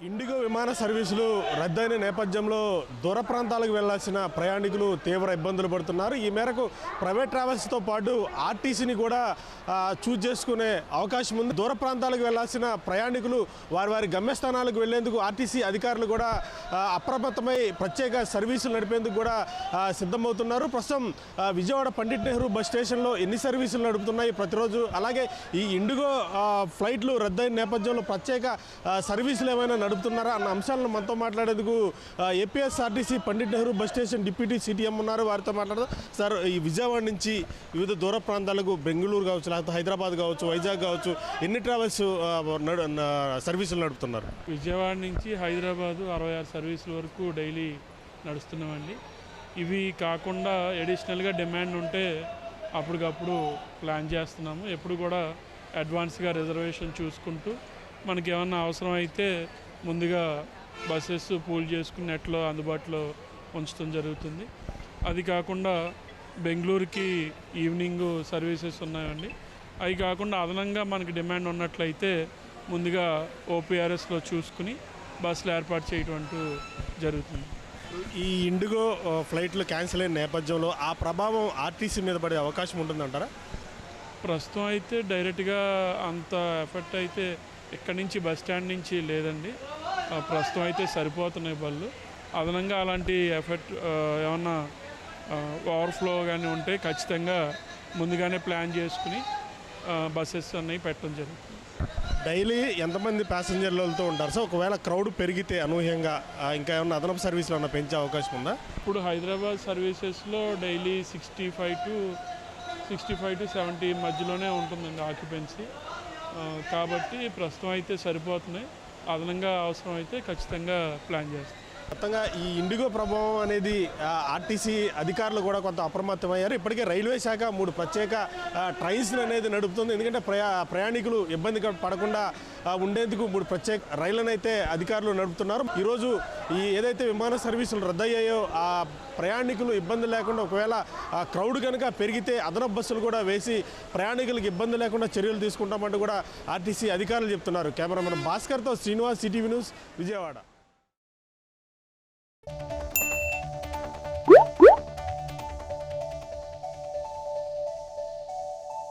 IndiGo విమాన సర్వీసులు రద్దయిన నేపథ్యంలో దూర ప్రాంతాలకు వెళ్ళాల్సిన ప్రయాణికులు తీవ్ర ఇబ్బందులు పడుతున్నారు. ఈ మేరకు ప్రైవేట్ ట్రావెల్స్తో పాటు ఆర్టీసీని కూడా చూజ్ చేసుకునే అవకాశం ఉంది. దూర ప్రాంతాలకు వెళ్ళాల్సిన ప్రయాణికులు వారి వారి గమ్యస్థానాలకు వెళ్ళేందుకు ఆర్టీసీ అధికారులు కూడా అప్రమత్తమై ప్రత్యేక సర్వీసులు నడిపేందుకు కూడా సిద్ధమవుతున్నారు. ప్రస్తుతం విజయవాడ పండిట్ నెహ్రూ బస్ స్టేషన్లో ఎన్ని సర్వీసులు నడుపుతున్నాయి ప్రతిరోజు? అలాగే ఈ ఇండిగో ఫ్లైట్లు రద్దయిన నేపథ్యంలో ప్రత్యేక సర్వీసులు ఏమైనా నడుపుతున్నారా? అన్న అంశాలను మనతో మాట్లాడేందుకు APSRTC Pandit Nehru bus station deputy CTM ఉన్నారు. వారితో మాట్లాడదాం. సార్ ఈ విజయవాడ నుంచి వివిధ దూర ప్రాంతాలకు బెంగళూరు కావచ్చు లేకపోతే హైదరాబాద్ కావచ్చు వైజాగ్ కావచ్చు ఎన్ని ట్రావెల్స్ సర్వీసులు నడుపుతున్నారు? విజయవాడ నుంచి హైదరాబాదు అరవై ఆరు సర్వీసుల వరకు డైలీ నడుస్తున్నామండి. ఇవి కాకుండా ఎడిషనల్గా డిమాండ్ ఉంటే అప్పటికప్పుడు ప్లాన్ చేస్తున్నాము. ఎప్పుడు కూడా అడ్వాన్స్గా రిజర్వేషన్ చూసుకుంటూ మనకి ఏమన్నా అవసరం అయితే ముందుగా బస్సెస్ పూల్ చేసుకుని నెట్లో అందుబాటులో ఉంచడం జరుగుతుంది. అది కాకుండా బెంగళూరుకి ఈవినింగ్ సర్వీసెస్ ఉన్నాయండి. అవి కాకుండా అదనంగా మనకి డిమాండ్ ఉన్నట్లయితే ముందుగా ఓపీఆర్ఎస్లో చూసుకుని బస్సులు ఏర్పాటు చేయటం అంటూ జరుగుతుంది. ఈ ఇండిగో ఫ్లైట్లు క్యాన్సిల్ అయిన నేపథ్యంలో ఆ ప్రభావం ఆర్టీసీ మీద పడే అవకాశం ఉంటుందంటారా? ప్రస్తుతం అయితే డైరెక్ట్గా అంత ఎఫెక్ట్ అయితే ఇక్కడి నుంచి బస్ స్టాండ్ నుంచి లేదండి. ప్రస్తుతం అయితే సరిపోతున్నాయి బళ్ళు. అదనంగా అలాంటి ఎఫెక్ట్ ఏమన్నా ఓవర్ఫ్లో కానీ ఉంటే ఖచ్చితంగా ముందుగానే ప్లాన్ చేసుకుని బస్సెస్ అన్నీ పెట్టడం జరుగుతుంది. డైలీ ఎంతమంది ప్యాసింజర్లతో ఉంటారు సో ఒకవేళ క్రౌడ్ పెరిగితే అనూహ్యంగా ఇంకా ఏమన్నా అదనపు సర్వీసులు ఏమన్నా పెంచే అవకాశం ఉందా? ఇప్పుడు హైదరాబాద్ సర్వీసెస్లో daily sixty five to sixty five to seventy మధ్యలోనే ఉంటుందండి ఆక్యుపెన్సీ. కాబట్టి ప్రస్తుతం అయితే సరిపోతున్నాయి. అదనంగా అవసరం అయితే ఖచ్చితంగా ప్లాన్ చేస్తాం. మొత్తంగా ఈ ఇండిగో ప్రభావం అనేది ఆర్టీసీ అధికారులు కూడా కొంత అప్రమత్తమయ్యారు. ఇప్పటికే రైల్వే శాఖ మూడు ప్రత్యేక ట్రైన్స్ అనేది నడుపుతుంది. ఎందుకంటే ప్రయా ప్రయాణికులు ఇబ్బంది పడకుండా ఉండేందుకు మూడు ప్రత్యేక రైళ్ళను అయితే అధికారులు నడుపుతున్నారు. ఈరోజు ఈ ఏదైతే విమాన సర్వీసులు రద్దయ్యాయో ఆ ప్రయాణికులు ఇబ్బంది లేకుండా ఒకవేళ ఆ క్రౌడ్ కనుక పెరిగితే అదనపు బస్సులు కూడా వేసి ప్రయాణికులకు ఇబ్బంది లేకుండా చర్యలు తీసుకుంటామంటూ కూడా ఆర్టీసీ అధికారులు చెప్తున్నారు. Cameraman భాస్కర్తో Srinivas CTV news Vijayawada. you